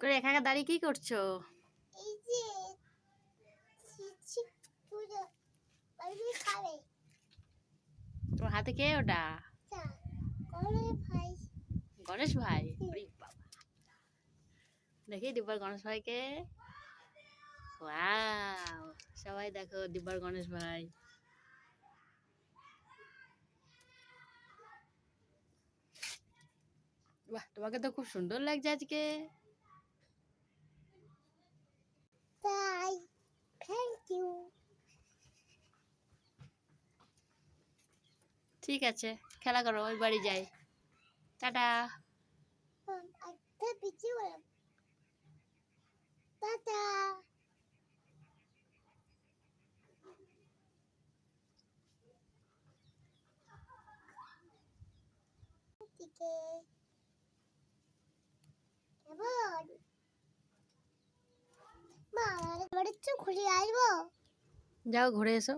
করে একা একা দাঁড়িয়ে কি করছ? তোমার হাতে কে ওটা? ভাই। গণেশ ভাই? দেখি দিব্যার গণেশ ভাইকে। ওয়াও সবাই দেখো দিব্যার গণেশ ভাই। বাহ তোমাকে তো খুব সুন্দর লাগছে আজকে। ঠিক আছে খেলা করো ওই বাড়ি যাই। টাটা। পিছিয়ে বললাম। টাটা। দিকে মা আমার আসব? যাও ঘুরে এসো।